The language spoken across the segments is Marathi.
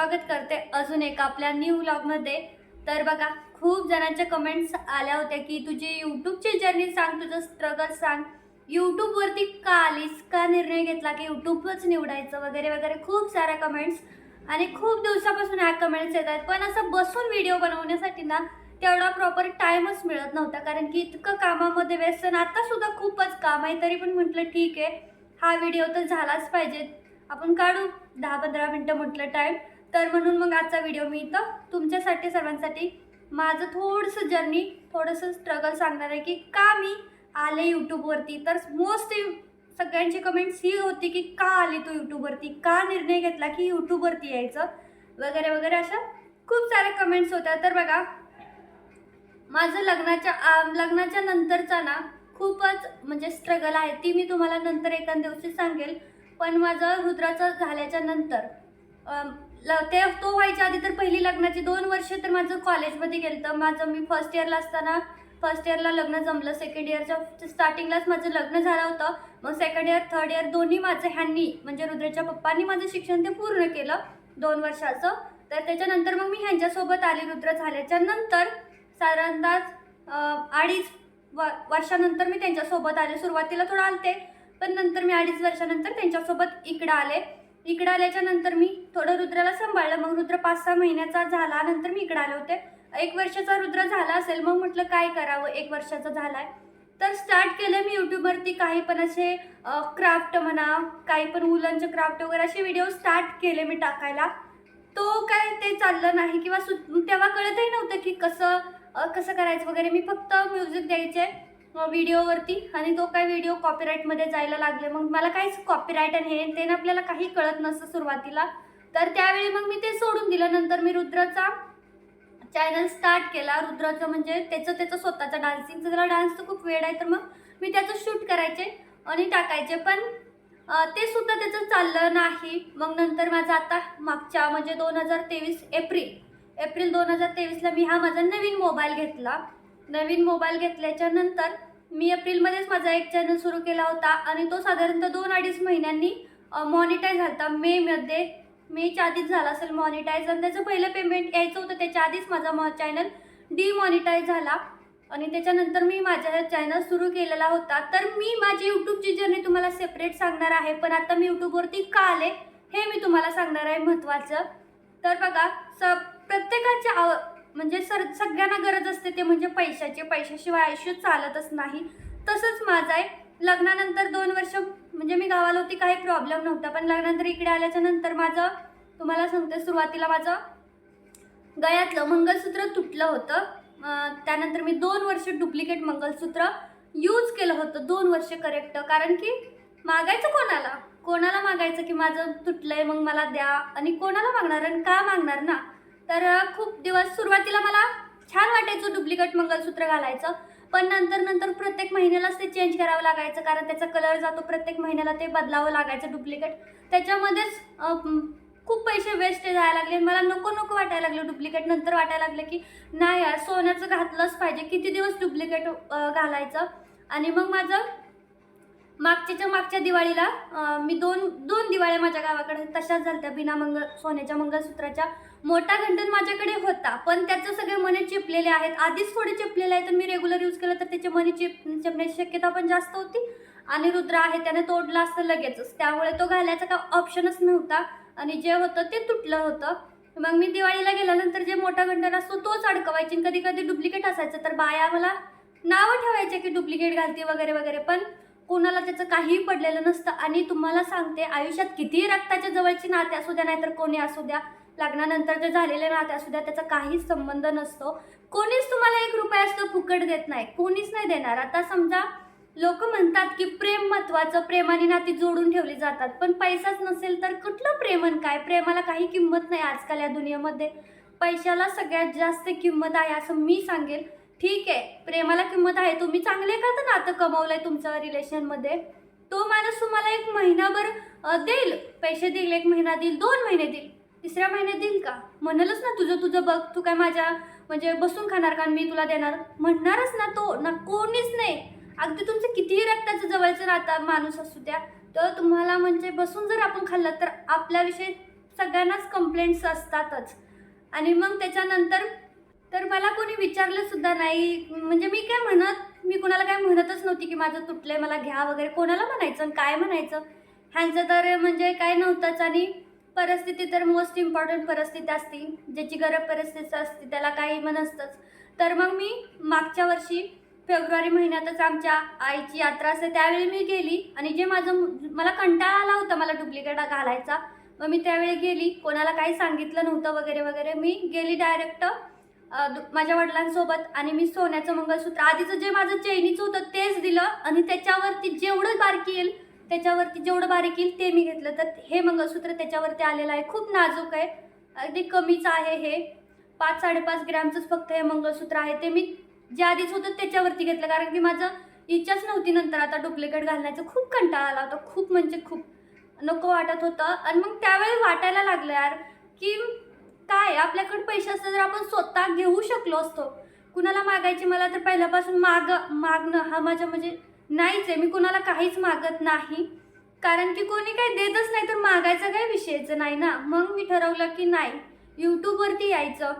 स्वागत करते अजून एक आपल्या न्यू व्लॉगमध्ये तर बघा खूप जणांच्या कमेंट्स आल्या होत्या की तुझी यूट्यूबची जर्नी सांग तुझं स्ट्रगल सांग. यूट्यूबवरती का आलीस? का निर्णय घेतला की यूट्यूबच निवडायचं? वगैरे वगैरे. खूप साऱ्या कमेंट्स आणि खूप दिवसापासून ह्या कमेंट्स येत आहेत. पण असं बसून व्हिडिओ बनवण्यासाठी ना तेवढा प्रॉपर टाईमच मिळत नव्हता. कारण की इतकं कामामध्ये व्यस्त आणि आत्तासुद्धा खूपच काम आहे. तरी पण म्हटलं ठीक आहे. हा व्हिडिओ तर झालाच पाहिजे. आपण काढू. दहा पंधरा मिनटं म्हटलं टाईम तर म्हणून मग आजचा व्हिडिओ मी इथं तुमच्यासाठी सर्वांसाठी माझं थोडंसं जर्नी थोडंसं स्ट्रगल सांगणार आहे की का मी आले यूट्यूबवरती तर मोस्ट सगळ्यांची कमेंट्स ही होती की का आली तू यूट्यूबवरती का निर्णय घेतला की यूट्यूबवरती यायचं? वगैरे वगैरे अशा खूप साऱ्या कमेंट्स होत्या. तर बघा माझं लग्नाच्या लग्नाच्या नंतरचा ना खूपच म्हणजे स्ट्रगल आहे. ती मी तुम्हाला नंतर एका दिवशी सांगेल. पण माझं रुद्राचं झाल्याच्यानंतर ते तो व्हायच्या आधी तर पहिली लग्नाची दोन वर्ष तर माझं कॉलेजमध्ये गेलं तर माझं मी फर्स्ट इयरला असताना फर्स्ट इयरला लग्न जमलं. सेकंड इयरच्या स्टार्टिंगलाच माझं लग्न झालं होतं. मग सेकंड इयर थर्ड इयर दोन्ही माझं ह्यांनी म्हणजे रुद्रच्या पप्पांनी माझं शिक्षण ते पूर्ण केलं दोन वर्षाचं. तर त्याच्यानंतर मग मी ह्यांच्यासोबत आली रुद्र झाल्याच्यानंतर साधारणतः अडीच व वर्षानंतर मी त्यांच्यासोबत आले. सुरुवातीला थोडं आलते पण नंतर मी अडीच वर्षानंतर त्यांच्यासोबत इकडं आले. इकडं आल्याच्यानंतर मी थोडं रुद्राला सांभाळलं. मग रुद्र पाच सहा महिन्याचा झाला नंतर मी इकडं आले होते. एक वर्षाचा रुद्र झाला असेल मग म्हटलं काय करावं? एक वर्षाचा झालाय. तर स्टार्ट केलं मी यूट्यूबवरती काही पण असे क्राफ्ट म्हणा काही पण उलनचे क्राफ्ट वगैरे असे व्हिडिओ स्टार्ट केले मी टाकायला. तो काय ते चाललं नाही किंवा सु तेव्हा कळतही नव्हतं की कसं कसं करायचं वगैरे. मी फक्त म्युझिक द्यायचे. व्हिडिओवरती आणि तो काय व्हिडिओ कॉपीराईटमध्ये जायला लागले. मग मला काहीच कॉपीराईट आणि हे ते आपल्याला काही कळत नसतं सुरुवातीला. तर त्यावेळी मग मी ते सोडून दिलं. नंतर मी रुद्राचा चॅनल स्टार्ट केला. रुद्राचं म्हणजे त्याचं त्याचं स्वतःचा डान्सिंगचं त्याला डान्सचं खूप वेळ आहे तर मग मी त्याचं शूट करायचे आणि टाकायचे. पण ते सुद्धा त्याचं चाललं नाही. मग नंतर माझा आता मागच्या म्हणजे दोन हजार तेवीस एप्रिल. एप्रिल दोन हजार तेवीसला मी हा माझा नवीन मोबाईल घेतला. नवीन मोबाईल घेतल्याच्या नंतर मी एप्रिलमध्येच माझा एक चॅनल सुरू केला होता आणि तो साधारणतः दोन अडीच महिन्यांनी मॉनिटाईज झाला होता. मेमध्ये मेच्या आधीच झाला असेल मॉनिटाईज आणि त्याचं पहिलं पेमेंट यायचं होतं. त्याच्या आधीच माझा मॉ चॅनल डिमॉनिटाईज झाला आणि त्याच्यानंतर मी माझा चॅनल सुरू केलेला होता. तर मी माझी यूट्यूबची जर्नी तुम्हाला सेपरेट सांगणार आहे पण आता मी यूट्यूबवरती का आले हे मी तुम्हाला सांगणार आहे महत्त्वाचं तर बघा स प्रत्येकाच्या आव म्हणजे सर सगळ्यांना गरज असते ते म्हणजे पैशाची पैशाशिवाय आयुष्य चालतच नाही. तसंच माझं आहे. लग्नानंतर दोन वर्ष म्हणजे मी गावाला होती काही प्रॉब्लेम नव्हता पण लग्नानंतर इकडे आल्याच्यानंतर माझं तुम्हाला सांगते सुरुवातीला माझं गळ्यातलं मंगलसूत्र तुटलं होतं. त्यानंतर मी दोन वर्ष डुप्लिकेट मंगलसूत्र यूज केलं होतं. दोन वर्ष करेक्ट कारण की मागायचं कोणाला? कोणाला मागायचं की माझं तुटलंय मग मला द्या. आणि कोणाला मागणार? आणि का मागणार ना? तर खूप दिवस सुरुवातीला मला छान वाटायचं डुप्लिकेट मंगलसूत्र घालायचं. पण नंतर नंतर प्रत्येक महिन्यालाच ते चेंज करावं लागायचं कारण त्याचा कलर जातो प्रत्येक महिन्याला ते बदलावं लागायचं डुप्लिकेट. त्याच्यामध्येच खूप पैसे वेस्ट जायला लागले मला नको नको वाटायला लागलं डुप्लिकेट. नंतर वाटायला लागलं की नाही यार सोन्याचं घातलंच पाहिजे. किती दिवस डुप्लिकेट घालायचं? आणि मग माझं मागच्याच्या मागच्या दिवाळीला मी दोन दोन दिवाळ्या माझ्या गावाकडे तशाच झाल्या बिना मंगल सोन्याच्या मंगलसूत्राच्या. मोठा घंटन माझ्याकडे होता पण त्याचे सगळे मने चिपलेले आहेत. आधीच थोडे चिपलेले आहेत तर मी रेग्युलर यूज केलं तर त्याचे मने चिप चिपण्याची शक्यता पण जास्त होती. आणि रुद्र आहे त्याने तोडला असतं लगेचच. त्यामुळे तो घालायचा का ऑप्शनच नव्हता. आणि जे होतं ते तुटलं होतं. मग मी दिवाळीला गेल्यानंतर जे मोठा घंटन असतो तोच अडकवायची. आणि कधी कधी डुप्लिकेट असायचं तर बाया मला नावं ठेवायचे की डुप्लिकेट घालते वगैरे वगैरे. पण कोणाला त्याचं काहीही पडलेलं नसतं. आणि तुम्हाला सांगते आयुष्यात कितीही रक्ताच्या जवळची नाते असू द्या नाहीतर कोणी असू द्या लग्नानंतर जे झालेले नाते असू द्या त्याचा काहीच संबंध नसतो. कोणीच तुम्हाला एक रुपया असतो फुकट देत नाही. कोणीच नाही देणार. आता समजा लोक म्हणतात की प्रेम महत्वाचं प्रेमाने नाती जोडून ठेवली जातात. पण पैसाच नसेल तर कुठलं प्रेमन काय? प्रेमाला काही किंमत नाही आजकाल या दुनियेमध्ये. पैशाला सगळ्यात जास्त किंमत आहे असं मी सांगेल. ठीक आहे. प्रेमाला किंमत आहे. तुम्ही चांगले का तर नातं कमवलंय तुमचं रिलेशनमध्ये तो माणूस तुम्हाला एक महिनाभर देईल. पैसे देईल एक महिना देईल दोन महिने देईल. तिसऱ्या महिन्यात देईल का? म्हणलंच ना तुझं तुझं बघ. तू काय माझ्या म्हणजे बसून खाणार का मी तुला देणार? म्हणणारच ना तो ना कोणीच नाही. अगदी तुमचं कितीही रक्ताचं जवळचं राहता माणूस असू द्या तर तुम्हाला म्हणजे बसून जर आपण खाल्लं तर आपल्याविषयी सगळ्यांनाच कंप्लेंट्स असतातच. आणि मग त्याच्यानंतर तर मला कोणी विचारलं सुद्धा नाही. म्हणजे मी काय म्हणत मी कोणाला काय म्हणतच नव्हती की माझं तुटलंय मला घ्या वगैरे. कोणाला म्हणायचं आणि काय म्हणायचं? ह्यांचं तर म्हणजे काय नव्हतंच आणि परिस्थिती तर मोस्ट इम्पॉर्टंट परिस्थिती असते. ज्याची गरज परिस्थिती असते त्याला काही मग नसतंच. तर मग मी मागच्या वर्षी फेब्रुवारी महिन्यातच आमच्या आईची यात्रा असते त्यावेळी मी गेली आणि जे माझं मला कंटाळा आला होता मला डुप्लिकेट घालायचा. मग मी त्यावेळी गेली कोणाला काही सांगितलं नव्हतं वगैरे वगैरे. मी गेली डायरेक्ट माझ्या वडिलांसोबत आणि मी सोन्याचं मंगळसूत्र आधीचं जे माझं चैनीचं होतं तेच दिलं आणि त्याच्यावरती जेवढं बारकी येईल त्याच्यावरती जेवढं बारीक येईल ते मी घेतलं. तर हे मंगळसूत्र त्याच्यावरती आलेलं आहे. खूप नाजूक आहे. अगदी कमीच आहे हे. पाच साडेपाच ग्रॅमचंच फक्त हे मंगळसूत्र आहे. ते मी जे आधीच होतं त्याच्यावरती घेतलं. कारण की माझं इच्छाच नव्हती नंतर आता डुप्लिकेट घालण्याचं. खूप कंटाळा आला होता. खूप म्हणजे खूप नको वाटत होतं. आणि मग त्यावेळी वाटायला लागलं यार की काय? आपल्याकडे पैसे असते तर आपण स्वतः घेऊ शकलो असतो. कुणाला मागायचे मला तर पहिल्यापासून माग मागणं हा माझ्या म्हणजे नाहीच आहे. मी कुणाला काहीच मागत नाही. कारण की कोणी काही देतच नाही तर मागायचं काही विषयचं नाही ना? मग मी ठरवलं की नाही. यूट्यूबवरती यायचं.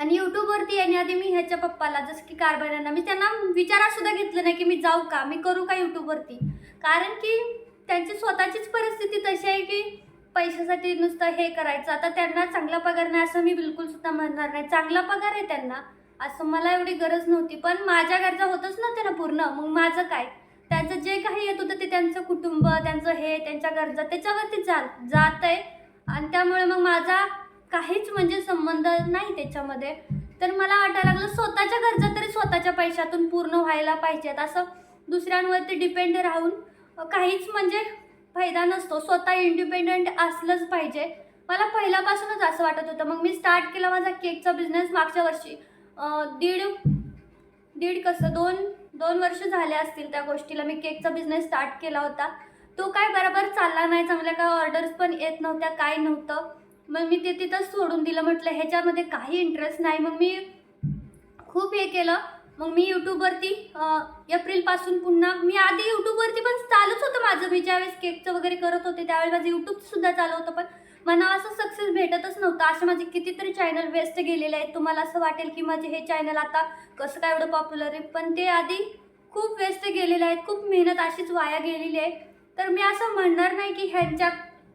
आणि यूट्यूबवरती येण्याआधी मी ह्याच्या पप्पाला जसं की कारभाऱ्यांना मी त्यांना विचारात सुद्धा घेतलं नाही की मी जाऊ का? मी करू का यूट्यूबवरती कारण की त्यांची स्वतःचीच परिस्थिती तशी आहे की पैशासाठी नुसतं हे करायचं. आता त्यांना चांगला पगार नाही असं मी बिलकुल सुद्धा म्हणणार नाही. चांगला पगार आहे त्यांना. असं मला एवढी गरज नव्हती. पण माझ्या गरजा होतच नव्हत्या ना पूर्ण. मग माझं काय? त्यांचं जे काही येत होतं ते त्यांचं कुटुंब त्यांचं हे त्यांच्या गरजा त्याच्यावरती जा जात आहे. आणि त्यामुळे मग माझा काहीच म्हणजे संबंध नाही त्याच्यामध्ये. तर मला वाटायला लागलं स्वतःच्या गरजा तरी स्वतःच्या पैशातून पूर्ण व्हायला पाहिजेत. असं दुसऱ्यांवरती डिपेंड राहून काहीच म्हणजे फायदा नसतो. स्वतः इंडिपेंडंट असलंच पाहिजे. मला पहिल्यापासूनच असं वाटत होतं. मग मी स्टार्ट केला माझा केकचा बिझनेस मागच्या वर्षी. दीड दीड कसं दोन दोन वर्ष झाले असतील त्या गोष्टीला. मी केकचा बिझनेस स्टार्ट केला होता. तो काय बरोबर चालला नाही. चांगल्या काय ऑर्डर्स पण येत नव्हत्या काय नव्हतं. मग मी ते तिथंच सोडून दिलं. म्हटलं ह्याच्यामध्ये काही इंटरेस्ट नाही. मग मी खूप हे केलं. मग मी यूट्यूबवरती एप्रिलपासून पुन्हा मी आधी यूट्यूबवरती पण चालूच होतं. माझं मी ज्यावेळेस केकचं वगैरे करत होते त्यावेळी माझं यूट्यूबसुद्धा चालू होतं पण मला असं सक्सेस भेटतच नव्हतं. असे माझे कितीतरी चॅनल वेस्ट गेलेले आहेत. तुम्हाला असं वाटेल की माझे हे चॅनल आता कसं काय एवढं पॉप्युलर आहे पण ते आधी खूप वेस्ट गेलेले आहेत. खूप मेहनत अशीच वाया गेलेली आहे. तर मी असं म्हणणार नाही की ह्यांच्या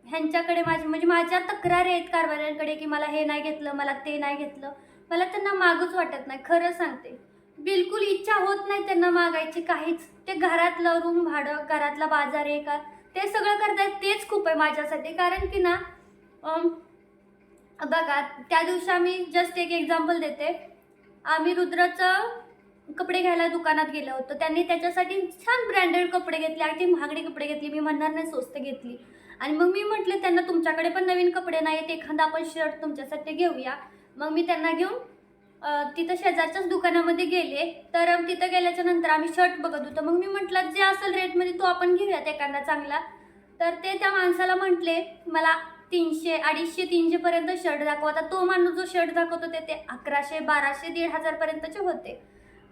ह्यांच्याकडे माझी म्हणजे माझ्या तक्रारी आहेत कारभाऱ्यांकडे की मला हे नाही घेतलं मला ते नाही घेतलं. मला त्यांना मागूच वाटत नाही. खरं सांगते. बिलकुल इच्छा होत नाही त्यांना मागायची काहीच. ते घरातलं रूम भाडं घरातला बाजार आहे का ते सगळं करतायत तेच खूप आहे माझ्यासाठी. कारण की ना बघा त्या दिवशी आम्ही जस्ट एक एक्झाम्पल देते. आम्ही रुद्राचं कपडे घ्यायला दुकानात गेलो होतो. त्यांनी त्याच्यासाठी छान ब्रँडेड कपडे घेतले आणि ती महागडे कपडे घेतली. मी म्हणणार नाही स्वस्त घेतली. आणि मग मी म्हटले त्यांना तुमच्याकडे पण नवीन कपडे नाहीत. एखादा आपण शर्ट तुमच्यासाठी घेऊया. मग मी त्यांना घेऊन तिथं शेजारच्याच दुकानामध्ये गेले तर तिथं गेल्याच्यानंतर आम्ही शर्ट बघत होतो. मग मी म्हटलं जे असेल रेटमध्ये तो आपण घेऊयात एखादा चांगला. तर ते त्या माणसाला म्हटले मला तीनशे अडीचशे तीनशेपर्यंत शर्ट दाखव. आता तो माणूस जो शर्ट दाखवत होते ते अकराशे बाराशे दीड हजारपर्यंतचे होते.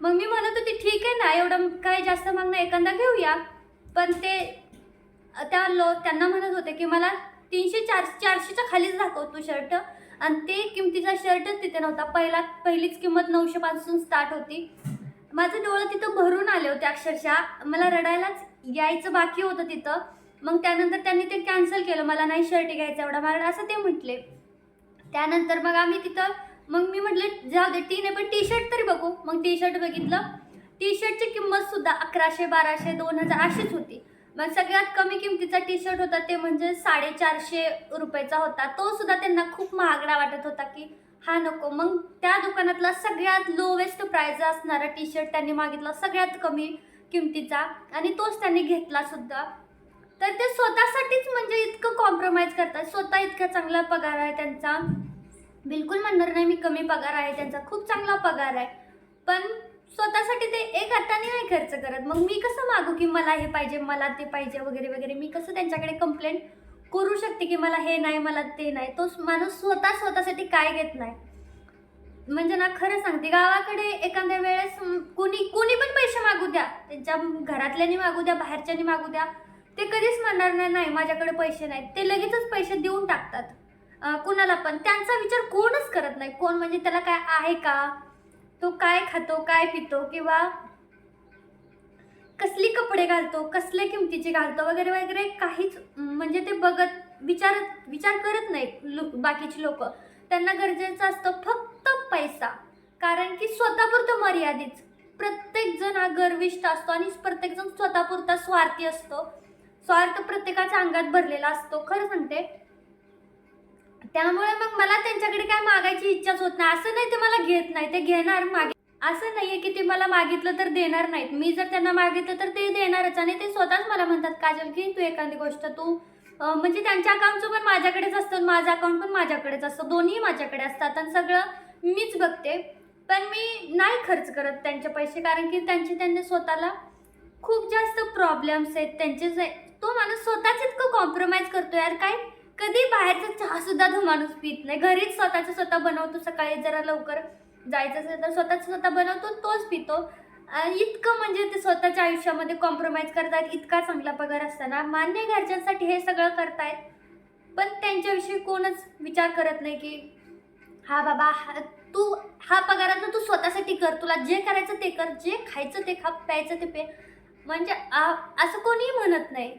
मग मी म्हणत होती ठीक आहे ना एवढं काय जास्त मागणं एखादा घेऊया. पण ते त्या लो त्यांना म्हणत होते की मला तीनशे चार चारशेच्या खालीच दाखव तू शर्ट. आणि ते किमतीचा शर्टच तिथे नव्हता. पहिला पहिलीच किंमत नऊशे पासून स्टार्ट होती. माझं डोळं तिथं भरून आले होते अक्षरशः. मला रडायलाच यायचं बाकी होतं तिथं. मग त्यानंतर त्यांनी ते कॅन्सल केलं. मला नाही शर्ट घ्यायचा एवढा. मला असं ते म्हटले. त्यानंतर मग आम्ही तिथं मग मी म्हटलं जाऊ दे टी नाही पण टी शर्ट तरी बघू. मग टी शर्ट बघितलं. टी शर्टची किंमत सुद्धा अकराशे बाराशे दोन हजार अशीच होती. मग सगळ्यात कमी किमतीचा टी शर्ट होता ते म्हणजे साडेचारशे रुपयाचा होता. तो सुद्धा त्यांना खूप महागडा वाटत होता की हा नको. मग त्या दुकानातला सगळ्यात लोवेस्ट प्राईज असणारा टी शर्ट त्यांनी मागितला सगळ्यात कमी किमतीचा. आणि तोच त्यांनी घेतला सुद्धा. तर ते स्वतःसाठीच म्हणजे इतकं कॉम्प्रोमाइज करतात. स्वतः इतका चांगला पगार आहे त्यांचा. बिलकुल म्हणणार नाही मी कमी पगार आहे त्यांचा. खूप चांगला पगार आहे. पण स्वतःसाठी ते एक हाताने नाही खर्च करत. मग मी कसं मागू की मला हे पाहिजे मला ते पाहिजे वगैरे वगैरे? मी कसं त्यांच्याकडे कंप्लेंट करू शकते की मला हे नाही मला ते नाही? तो माणूस स्वतः स्वतःसाठी काय घेत नाही? म्हणजे ना खरं सांगते गावाकडे एखाद्या वेळेस कोणी कोणी पण पैसे मागू द्या. त्यांच्या घरातल्यानी मागू द्या बाहेरच्यानी मागू द्या. ते कधीच म्हणणार नाही माझ्याकडे पैसे नाहीत. ते लगेचच पैसे देऊन टाकतात. कुणाला पण. त्यांचा विचार कोणच करत नाही. कोण म्हणजे त्याला काय आहे का? तो काय खातो काय पितो किंवा कसली कपडे घालतो कसले किमतीचे घालतो वगैरे वगैरे काहीच म्हणजे ते बघत विचारत विचार करत नाहीत लो बाकीची लोक. त्यांना गरजेचं असतं फक्त पैसा. कारण की स्वतःपुरतं मर्यादित. प्रत्येक जण हा गर्विष्ठ असतो आणि प्रत्येक जण स्वतःपुरता स्वार्थी असतो. स्वार्थ प्रत्येकाच्या अंगात भरलेला असतो. खरं सांगते त्यामुळे मग मला त्यांच्याकडे काय मागायची इच्छाच होत नाही. असं नाही ते मला घेत नाही. ते घेणार मागे. असं नाहीये की ते मला मागितलं तर देणार नाहीत. मी जर त्यांना मागितलं तर ते देणारच आणि ते स्वतःच मला म्हणतात काजल की तू एखादी गोष्ट तू म्हणजे त्यांच्या अकाउंटचं पण माझ्याकडेच असतं माझं अकाउंट पण माझ्याकडेच असतं. दोन्ही माझ्याकडे असतात आणि सगळं मीच बघते. पण मी नाही खर्च करत त्यांचे पैसे कारण की त्यांचे त्यांनी स्वतःला खूप जास्त प्रॉब्लेम्स आहेत. त्यांचे तो माणूस स्वतःच इतकं कॉम्प्रोमाइज करतो यार. काय कधी बाहेरचा चहा सुद्धा तो माणूस पित नाही. घरीच स्वतःचं स्वतः बनवतो सकाळी जरा लवकर जायचं असेल तर स्वतःच स्वतः बनवतो तोच पितो. इतकं म्हणजे ते स्वतःच्या आयुष्यामध्ये कॉम्प्रोमाइज करतात इतका चांगला पगार असताना. मान्य घरच्यांसाठी हे सगळं करतायत पण त्यांच्याविषयी कोणच विचार करत नाही की हा बाबा हा तू हा पगारात तू स्वतःसाठी कर तुला जे करायचं ते कर जे खायचं ते खा प्यायचं ते पे. म्हणजे आ- असं कोणीही म्हणत नाही.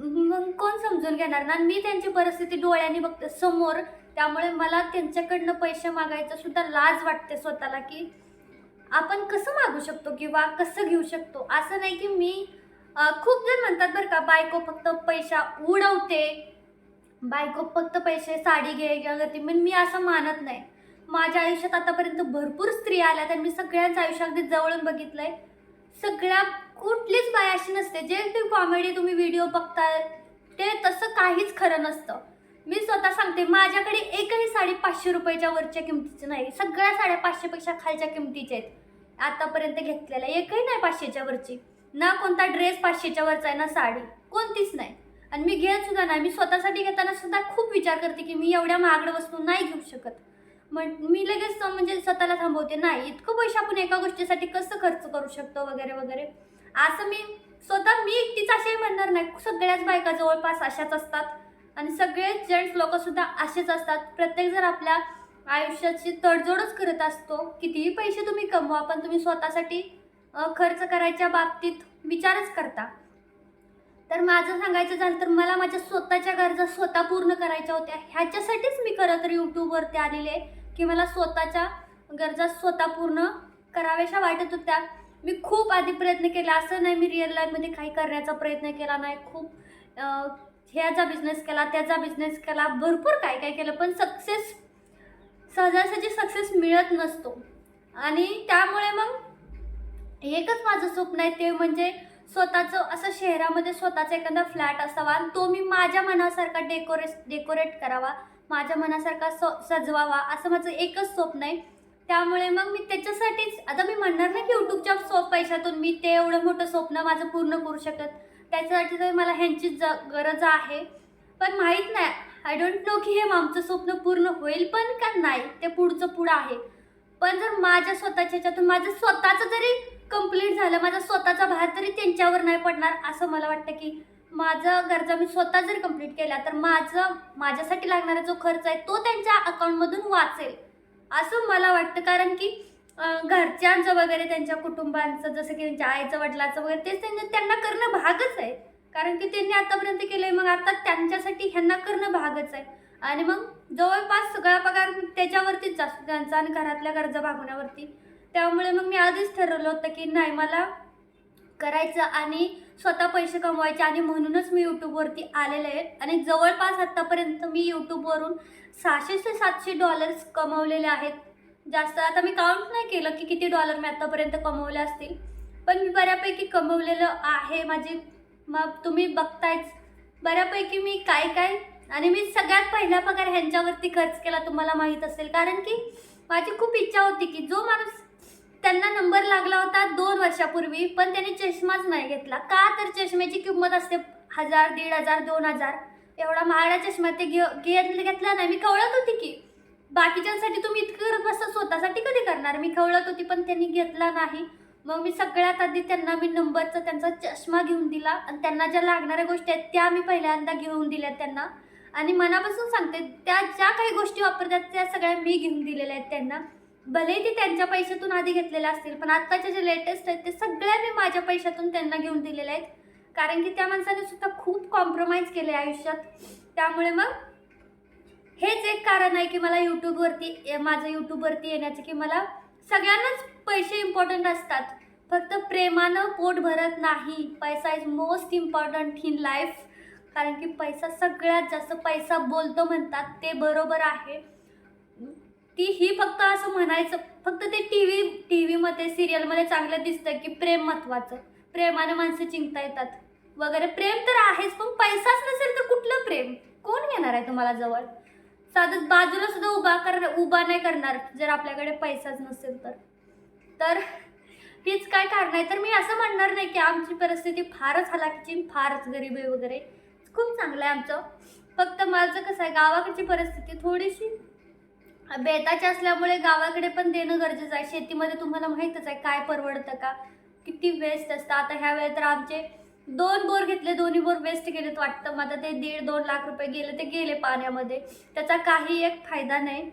मग कोण समजून घेणार ना? आणि मी त्यांची परिस्थिती डोळ्याने बघते समोर. त्यामुळे मला त्यांच्याकडनं पैसे मागायचं सुद्धा लाज वाटते स्वतःला की आपण कसं मागू शकतो किंवा कसं घेऊ शकतो? असं नाही की मी खूप जण म्हणतात बरं का बायको फक्त पैसा उडवते. बायको फक्त पैसे साडी घे किंवा करते पण मी असं मानत नाही. माझ्या आयुष्यात आतापर्यंत भरपूर स्त्रिया आल्या तर मी सगळ्यांचं आयुष्यात अगदी जवळून बघितलंय. सगळ्या कुठलीच बाय अशी नसते. जे ते कॉमेडी तुम्ही व्हिडिओ बघताय ते तसं काहीच खरं नसतं. मी स्वतः सांगते माझ्याकडे एकही साडी पाचशे रुपयाच्या वरच्या किमतीची नाही. सगळ्या साड्या पाचशेपेक्षा खालच्या किमतीच्या आहेत. आतापर्यंत घेतलेल्या एकही नाही पाचशेच्या वरची. ना कोणता ड्रेस पाचशेच्या वरचा आहे ना साडी. कोणतीच नाही. आणि मी घेत सुद्धा नाही. मी स्वतःसाठी घेताना सुद्धा खूप विचार करते की मी एवढ्या महागड वस्तू नाही घेऊ शकत. मग मी लगेच म्हणजे स्वतःला थांबवते नाही इतकं पैसे आपण एका गोष्टीसाठी कसं खर्च करू शकतो? वगैरे वगैरे. असं मी स्वतः मी एकटीच असे म्हणणार नाही. सगळ्याच बायका जवळपास अशाच असतात. आणि सगळेच जेंट्स लोक सुद्धा असेच असतात. प्रत्येकजण आपल्या आयुष्याची तडजोडच करत असतो. कितीही पैसे तुम्ही कमवा पण तुम्ही स्वतःसाठी खर्च करायच्या बाबतीत विचारच करता. तर माझं सांगायचं झालं तर मला माझ्या स्वतःच्या गरजा स्वतः पूर्ण करायच्या होत्या. ह्याच्यासाठीच मी खरं तर यूट्यूबवरती आलेले आहे की मला स्वतःच्या गरजा स्वतः पूर्ण कराव्याशा वाटत होत्या. मी खूप आधी प्रयत्न केला. असं नाही मी रिअल लाईफमध्ये काही करण्याचा प्रयत्न केला नाही. खूप ह्याचा बिझनेस केला त्याचा बिझनेस केला. भरपूर काय काय केलं पण सक्सेस सहजासहजी सक्सेस मिळत नसतो. आणि त्यामुळे मग एकच माझं स्वप्न आहे ते म्हणजे स्वतःचं असं शहरामध्ये स्वतःचा एखादा फ्लॅट असावा. आणि तो मी माझ्या मनासारखा डेकोरेट डेकोरेट करावा. माझ्या मनासारखा स सजवावा. असं माझं एकच स्वप्न आहे. त्यामुळे मग मी त्याच्यासाठीच आता मी म्हणणार नाही की यूट्यूबच्या सोप पैशातून मी ते एवढं मोठं स्वप्न माझं पूर्ण करू शकत. त्याच्यासाठी तर मला ह्यांची ज गरज आहे. पण माहीत नाही आय डोंट नो की हे आमचं स्वप्न पूर्ण होईल पण का नाही ते पुढचं पुढं आहे. पण जर माझ्या स्वतःच्या ह्याच्यातून माझं स्वतःचं जरी कंप्लीट झालं माझा स्वतःचा भार तरी त्यांच्यावर नाही पडणार असं मला वाटतं की माझं गरजा मी स्वतः जर कंप्लीट केला तर माझं माझ्यासाठी लागणारा जो खर्च आहे तो त्यांच्या अकाउंटमधून वाचेल. असं मला वाटतं कारण की घरच्यांचं वगैरे त्यांच्या कुटुंबांचं जसं की त्यांच्या आईचं वडिलाचं वगैरे तेच त्यांना त्यांना करणं भागच आहे. कारण की त्यांनी आतापर्यंत केलं आहे मग आता त्यांच्यासाठी ह्यांना करणं भागच आहे. आणि मग जवळपास सगळा पगार त्याच्यावरतीच जास्त त्यांचा आणि घरातल्या गरजा भागवण्यावरती. त्यामुळे मग मी आधीच ठरवलं होतं की नाही मला करायचं आणि स्वतः पैसे कमवायचे आणि म्हणूनच मी यूट्यूबवरती आलेले आहे आणि जवळपास आत्तापर्यंत मी यूट्यूबवरून सहाशे ते सातशे डॉलर्स कमवलेले आहेत. जास्त आता मी काउंट नाही केलं की किती डॉलर मी आत्तापर्यंत कमवले असतील. पण मी बऱ्यापैकी कमवलेलं आहे माझी. मग तुम्ही बघतायच. बऱ्यापैकी मी काय काय आणि मी सगळ्यात पहिला पगार ह्यांच्यावरती खर्च केला तुम्हाला माहीत असेल. कारण की माझी खूप इच्छा होती की जो माणूस त्यांना नंबर लागला होता दोन वर्षापूर्वी पण त्यांनी चष्माच नाही घेतला. का तर चष्म्याची किंमत असते हजार दीड हजार दोन हजार. एवढा महागडा चष्मा ते घे घेतला नाही. मी कवळत होती की बाकीच्यांसाठी तुम्ही इतकं करत बसता स्वतःसाठी कधी करणार? मी खवळत होती पण त्यांनी घेतला नाही. मग मी सगळ्यात आधी त्यांना मी नंबरचा त्यांचा चष्मा घेऊन दिला. आणि त्यांना ज्या लागणाऱ्या गोष्टी आहेत त्या मी पहिल्यांदा घेऊन दिल्या त्यांना. आणि मनापासून सांगते त्या ज्या काही गोष्टी वापरतात त्या सगळ्या मी घेऊन दिलेल्या आहेत त्यांना. भले ते त्यांच्या पैशातून आधी घेतलेले असतील पण आत्ताचे जे लेटेस्ट आहेत ते सगळ्या मी माझ्या पैशातून त्यांना घेऊन दिलेले आहेत. कारण की त्या माणसाने सुद्धा खूप कॉम्प्रोमाइज केले आयुष्यात. त्यामुळे मग हेच एक कारण आहे की मला यूट्यूबवरती ए- माझं यूट्यूबवरती येण्याचं की मला सगळ्यांनाच पैसे इम्पॉर्टंट असतात. फक्त प्रेमानं पोट भरत नाही. पैसा is most important in life कारण की पैसा सगळ्यात जास्त पैसा बोलतो म्हणतात ते बरोबर आहे. ती ही फक्त असं म्हणायचं फक्त ते टी व्ही टी व्हीमध्ये सिरियलमध्ये चांगलं दिसतं की प्रेम महत्त्वाचं प्रेमाने माणसं चिंता येतात. वगैरे प्रेम तर आहेच पण पैसाच नसेल तर कुठलं प्रेम? कोण घेणार आहे तुम्हाला जवळ? साधं बाजूला सुद्धा उभा कर उभा नाही करणार जर आपल्याकडे पैसाच नसेल तर. तर हीच काय कारण आहे? तर मी असं म्हणणार नाही की आमची परिस्थिती फारच हलाखीची फारच गरीब आहे वगैरे. खूप चांगलं आहे आमचं. फक्त माझं कसं आहे गावाकडची परिस्थिती थोडीशी बेताचे असल्यामुळे गावाकडे पण देणं गरजेचं आहे. शेतीमध्ये तुम्हाला माहीतच आहे काय परवडतं का? किती वेस्ट असतं. आता ह्या वेळेत तर आमचे दोन बोर घेतले दोन्ही बोर वेस्ट गेलेत वाटतं. मग आता ते दीड दोन लाख रुपये गेले ते गेले पाण्यामध्ये. त्याचा काही एक फायदा नाही.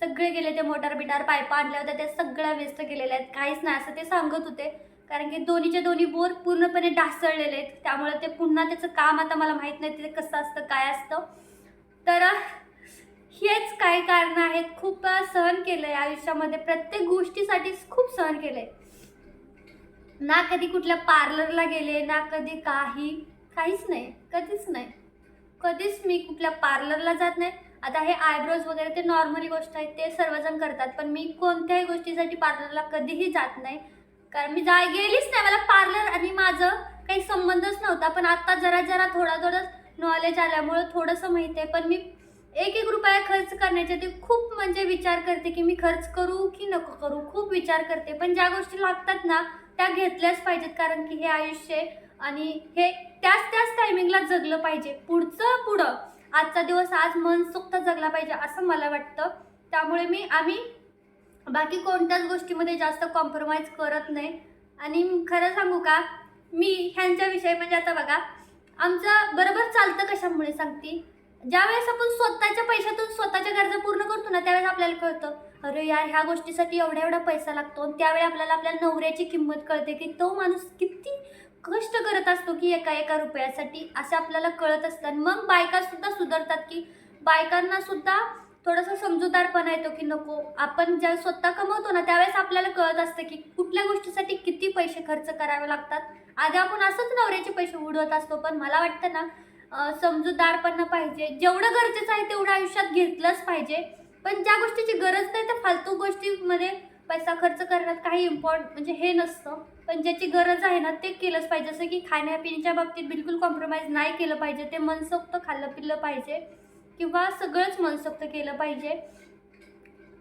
सगळे गेले ते मोटार बिटार पायपा आणल्या होत्या ते सगळ्या वेस्ट गेलेल्या आहेत. काहीच नाही असं ते सांगत होते. कारण की दोन्हीचे दोन्ही बोर पूर्णपणे ढासळलेले आहेत. त्यामुळे ते पुन्हा त्याचं काम आता मला माहीत नाही ते कसं असतं काय असतं. तर हेच काही कारण आहेत खूप सहन केलं आहे आयुष्यामध्ये. प्रत्येक गोष्टीसाठी खूप सहन केलं आहे ना कधी कुठल्या पार्लरला गेले ना कधी काही काहीच नाही कधीच नाही. कधीच मी कुठल्या पार्लरला जात नाही. आता हे आयब्रोज वगैरे ते नॉर्मली गोष्ट आहे ते सर्वजण करतात पण मी कोणत्याही गोष्टीसाठी पार्लरला कधीही जात नाही. कारण मी जा गेलीच नाही. मला पार्लर आणि माझं काही संबंधच नव्हता. पण आता जरा जरा थोडा थोडं नॉलेज आल्यामुळं थोडंसं माहिती आहे. पण मी एक एक रुपया खर्च करण्याच्या ते खूप म्हणजे विचार करते की मी खर्च करू की नको करू खूप विचार करते. पण ज्या गोष्टी लागतात ना त्या घेतल्याच पाहिजेत कारण की हे आयुष्य आहे आणि हे त्याच त्याच टायमिंगला जगलं पाहिजे. पुढचं पुढं. आजचा दिवस आज मनसुक्त जगला पाहिजे असं मला वाटतं. त्यामुळे मी आम्ही बाकी कोणत्याच गोष्टीमध्ये जास्त कॉम्प्रोमाइज करत नाही. आणि खरं सांगू का मी ह्यांच्याविषयी म्हणजे आता बघा आमचं बरोबर चालतं कशामुळे सांगते? ज्यावेळेस आपण स्वतःच्या पैशातून स्वतःच्या गरजा पूर्ण करतो ना त्यावेळेस आपल्याला कळतं अरे यार ह्या गोष्टीसाठी एवढा एवढा पैसा लागतो. आणि त्यावेळी आपल्याला आपल्या नवऱ्याची किंमत कळते की तो माणूस किती कष्ट करत असतो की एका एका रुपयासाठी असं आपल्याला कळत असतं. आणि मग बायका सुद्धा सुधारतात की बायकांना सुद्धा थोडासा समजूतदारपणा येतो की नको आपण ज्या स्वतः कमवतो ना त्यावेळेस आपल्याला कळत असतं की कुठल्या गोष्टीसाठी किती पैसे खर्च करावे लागतात. आधी आपण असंच नवऱ्याचे पैसे उडवत असतो पण मला वाटतं ना समजूतदारपणा पाहिजे. जेवढं गरजेचं आहे तेवढं आयुष्यात घेतलंच पाहिजे. पण ज्या गोष्टीची गरज नाही तर फालतू गोष्टीमध्ये पैसा खर्च करण्यात काही इम्पॉर्ट म्हणजे हे नसतं. पण ज्याची गरज आहे ना ते केलंच पाहिजे. जसं की खाण्यापिण्याच्या बाबतीत बिलकुल कॉम्प्रोमाइज नाही केलं पाहिजे. ते मनसोक्त खाल्लं पिल्लं पाहिजे. किंवा सगळंच मनसोक्त केलं पाहिजे.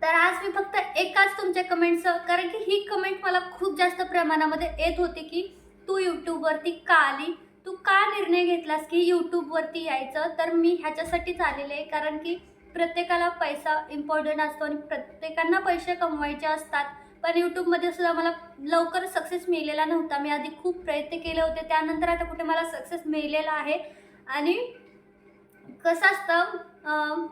तर आज मी फक्त एकाच तुमच्या कमेंटचं कारण की ही कमेंट मला खूप जास्त प्रमाणामध्ये येत होती की तू यूट्यूबवरती का आली? तू का निर्णय घेतलास की यूट्यूबवरती यायचं? तर मी ह्याच्यासाठीच आलेले आहे. कारण की प्रत्येकाला पैसा इम्पॉर्टंट असतो आणि प्रत्येकांना पैसे कमवायचे असतात. पण यूट्यूबमध्ये सुद्धा मला लवकर सक्सेस मिळलेला नव्हता. मी आधी खूप प्रयत्न केले होते. त्यानंतर आता कुठे मला सक्सेस मिळालेला आहे. आणि कसं असतं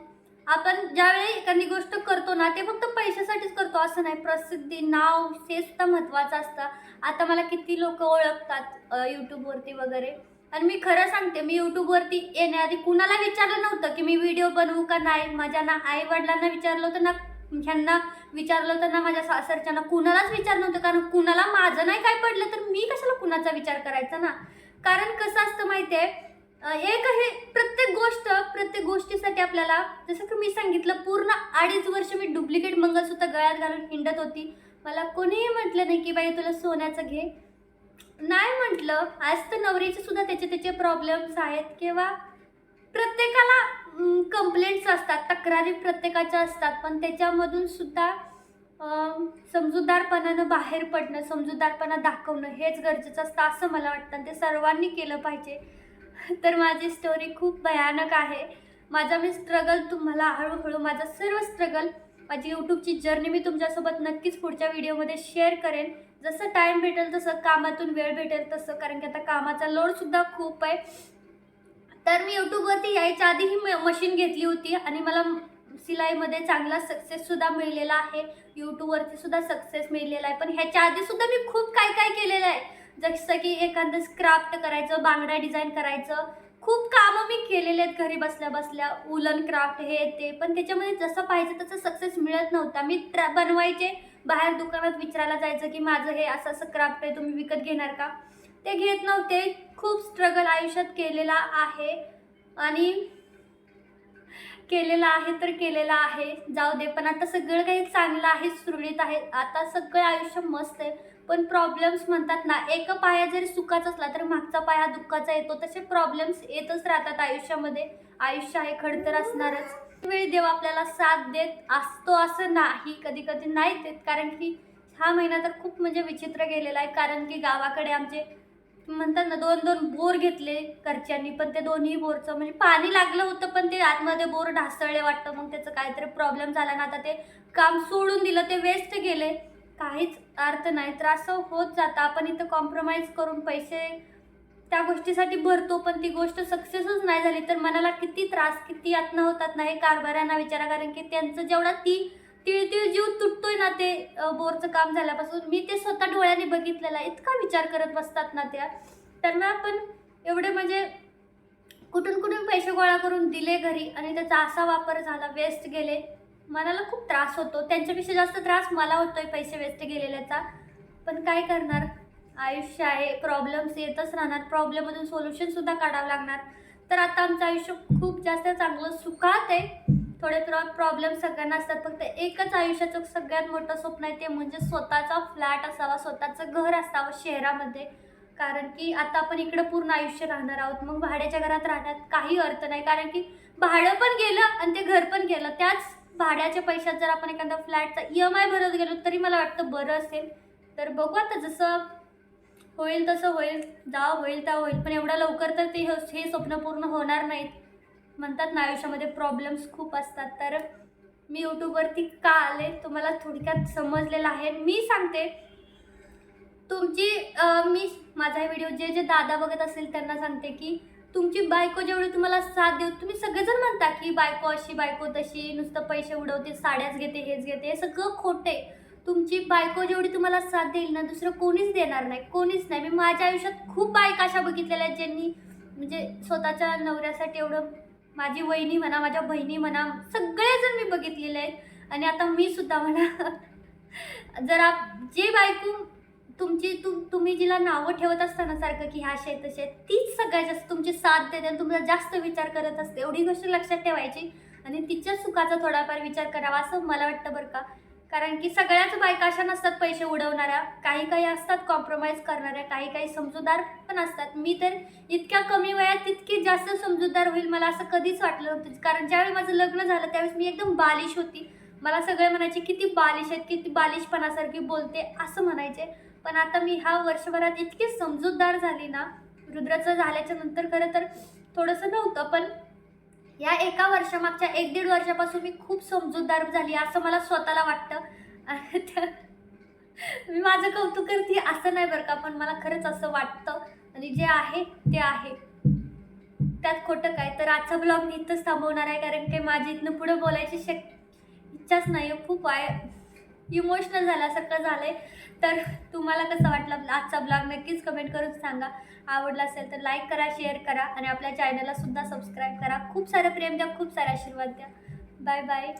आपण ज्यावेळी एखादी गोष्ट करतो ना ते फक्त पैशासाठीच करतो. असं नाही प्रसिद्धी नाव हे सुद्धा महत्त्वाचं असतं. आता मला किती लोक ओळखतात यूट्यूबवरती वगैरे. आणि मी खरं सांगते मी यूट्यूबवरती येण्याआधी कुणाला विचारलं नव्हतं की मी व्हिडिओ बनवू का नाही? माझ्या ना आई वडिलांना विचारलं होतं ना ह्यांना विचारलं होतं ना माझ्या सासरच्यांना कुणालाच विचारलं नव्हतं कारण कुणाला माझं नाही काय पडलं तर मी कशाला कुणाचा विचार करायचा ना? कारण कसं असतं माहिती आहे एक हे प्रत्येक गोष्ट प्रत्येक गोष्टीसाठी आपल्याला जसं की मी सांगितलं पूर्ण अडीच वर्ष मी डुप्लिकेट मंगळसूत्र गळ्यात घालून हिंडत होती. मला कोणीही म्हटलं नाही की बाई तुला सोन्याचं घे. नाही म्हटलं. आज तर नवरीचे सुद्धा त्याचे त्याचे प्रॉब्लेम्स आहेत. किंवा प्रत्येकाला कंप्लेंट्स असतात तक्रारी प्रत्येकाच्या असतात. पण त्याच्यामधून सुद्धा समजूतदारपणानं बाहेर पडणं समजूतदारपणा दाखवणं हेच गरजेचं असतं असं मला वाटतं. ते सर्वांनी केलं पाहिजे. तर माझी स्टोरी खूप भयानक आहे. माझा मी स्ट्रगल तुम्हाला हळूहळू माझा सर्व स्ट्रगल माझी यूट्यूबची जर्नी मी तुमच्यासोबत नक्कीच पुढच्या व्हिडिओमध्ये शेअर करेन. जसं टाईम भेटेल तसं कामातून वेळ भेटेल तसं कारण की आता कामाचा लोडसुद्धा खूप आहे. तर मी यूट्यूबवरती यायच्या आधी ही मशीन घेतली होती आणि मला सिलाईमध्ये चांगला सक्सेससुद्धा मिळलेला आहे. यूट्यूबवरती सुद्धा सक्सेस मिळलेला आहे. पण ह्याच्या आधीसुद्धा मी खूप काय काय केलेलं आहे. जसं की एखादं क्राफ्ट करायचं बांगड्या डिझाईन करायचं. खूप कामं मी केलेले आहेत घरी बसल्या बसल्या. उलन क्राफ्ट हे ते. पण त्याच्यामध्ये जसं पाहिजे तसं सक्सेस मिळत नव्हता. मी ट्रा बनवायचे. बाहेर दुकानात विचारायला जायचं की माझं हे असं असं क्राफ्ट आहे तुम्ही विकत घेणार का? ते घेत नव्हते. खूप स्ट्रगल आयुष्यात केलेला आहे. आणि केलेला आहे तर केलेला आहे. जाऊ दे पण आता सगळं काही चांगलं आहे सुरळीत आहे. आता सगळं आयुष्य मस्त आहे. पण प्रॉब्लेम्स म्हणतात ना एक पाया जरी सुखाचा असला तर मागचा पाया दुःखाचा येतो. तसे प्रॉब्लेम्स येतच राहतात आयुष्यामध्ये. आयुष्य आहे खडतर असणारच. वेळी देव आपल्याला साथ देत असतो असं नाही कधी कधी नाही देत. कारण की हा महिना तर खूप म्हणजे विचित्र गेलेला आहे. कारण की गावाकडे आमचे म्हणतात ना दोन दोन बोर घेतले घरच्यांनी पण ते दोन्ही बोरचं म्हणजे पाणी लागलं होतं पण ते आतमध्ये बोर ढासळले वाटतं. मग त्याचं काहीतरी प्रॉब्लेम झाला ना आता ते काम सोडून दिलं ते वेस्ट गेले. काहीच अर्थ नाही. तर असं होत जातं. आपण इथं कॉम्प्रोमाइज करून पैसे त्या गोष्टीसाठी भरतो पण ती गोष्ट सक्सेसच नाही झाली तर मनाला किती त्रास किती यातना होतात ना हे कारभाऱ्यांना विचारा. कारण की त्यांचं जेवढा ती तिळ तिळ जीव तुटतोय ना ते बोरचं काम झाल्यापासून मी ते स्वतः डोळ्याने बघितलेला इतका विचार करत बसतात ना त्या. त्यांना आपण एवढे म्हणजे कुठून कुठून पैसे गोळा करून दिले घरी आणि त्याचा असा वापर झाला वेस्ट गेले. मनाला खूप त्रास होतो. त्यांच्यापेक्षा जास्त त्रास मला होतोय पैसे वेस्ट गेलेल्याचा पण काय करणार? आयुष्य आहे प्रॉब्लेम्स येतच राहणार. प्रॉब्लेममधून सोल्युशन सुद्धा काढावं लागणार. तर आता आमचं आयुष्य खूप जास्त चांगलं सुखात आहे. थोडे प्रॉब्लेम सगळ्यांना असतात. फक्त एकच आयुष्याचं सगळ्यात मोठं स्वप्न आहे ते म्हणजे स्वतःचा फ्लॅट असावा स्वतःचं घर असावं शहरामध्ये. कारण की आता आपण इकडं पूर्ण आयुष्य राहणार आहोत. मग भाड्याच्या घरात राहण्यात काही अर्थ नाही. कारण की भाडं पण गेलं आणि ते घर पण गेलं. त्याच भाड्याच्या पैशात जर आपण एखादा फ्लॅटचा ई एम आय भरत गेलो तरी मला वाटतं बरं असेल. तर बघू आता जसं होईल तसं होईल जा होईल त्या होईल. पण एवढ्या लवकर तर ते हे स्वप्न पूर्ण होणार नाहीत. म्हणतात ना आयुष्यामध्ये प्रॉब्लेम्स खूप असतात. तर मी यूट्यूबवरती का आले तुम्हाला थोडक्यात समजलेलं आहे. मी सांगते तुमची मी माझा व्हिडिओ जे जे दादा बघत असेल त्यांना सांगते की तुमची बायको जेवढी तुम्हाला साथ देऊ तुम्ही सगळेजण म्हणता की बायको अशी बायको तशी नुसतं पैसे उडवते साड्याच घेते हेच घेते हे सगळं खोटे तुमची बायको जेवढी तुम्हाला साथ देईल ना दुसरं कोणीच देणार नाही कोणीच नाही. मी माझ्या आयुष्यात खूप बायका अशा बघितलेल्या आहेत ज्यांनी म्हणजे स्वतःच्या नवऱ्यासाठी एवढं माझी वहिनी म्हणा माझ्या बहिणी म्हणा सगळेजण मी बघितलेले आहेत. आणि आता मी सुद्धा म्हणा जरा जे बायको तुमची तुम तुम्ही जिला नावं ठेवत असताना सारखं की ह्या शेत तसे तीच सगळ्यात जास्त तुमची साथ देते आणि तुमचा जास्त विचार करत असते. एवढी गोष्ट लक्षात ठेवायची आणि तिच्या सुखाचा थोडाफार विचार करावा असं मला वाटतं बरं का. कारण की सगळ्याच बायका अशा नसतात पैसे उडवणाऱ्या. काही काही असतात कॉम्प्रोमाइज करणाऱ्या काही काही समजूतदार पण असतात. मी तर इतक्या कमी वयात तितकी जास्त समजूतदार होईल मला असं कधीच वाटलं नव्हतं. कारण ज्यावेळी माझं लग्न झालं त्यावेळेस मी एकदम बालिश होती. मला सगळे म्हणायचे किती बालिश आहेत किती बालिशपणासारखी बोलते असं म्हणायचे. पण आता मी ह्या वर्षभरात इतकी समजूतदार झाली ना रुद्राचं झाल्याच्यानंतर खरं तर थोडंसं नव्हतं पण या एका वर्षामागच्या एक दीड वर्षापासून मी खूप समजूतदार झाली असं मला स्वतःला वाटतं. त्या- मी माझं कौतुक करते असं नाही बरं का पण मला खरंच असं वाटतं. आणि जे आहे ते आहे. त्यात खोटं काय? तर आजचा ब्लॉग मी इथंच थांबवणार आहे कारण की माझी इथनं पुढं बोलायची शक इच्छाच नाही आहे खूप आहे. इमोशनल झाल्यासारखं झालं आहे तर तुम्हाला कसं वाटलं आजचा ब्लॉग नक्कीच कमेंट करून सांगा. आवडला असेल तर लाईक करा शेअर करा आणि आपल्या चॅनलला सुद्धा सबस्क्राईब करा. खूप सारं प्रेम द्या खूप सारे आशीर्वाद द्या. Bye bye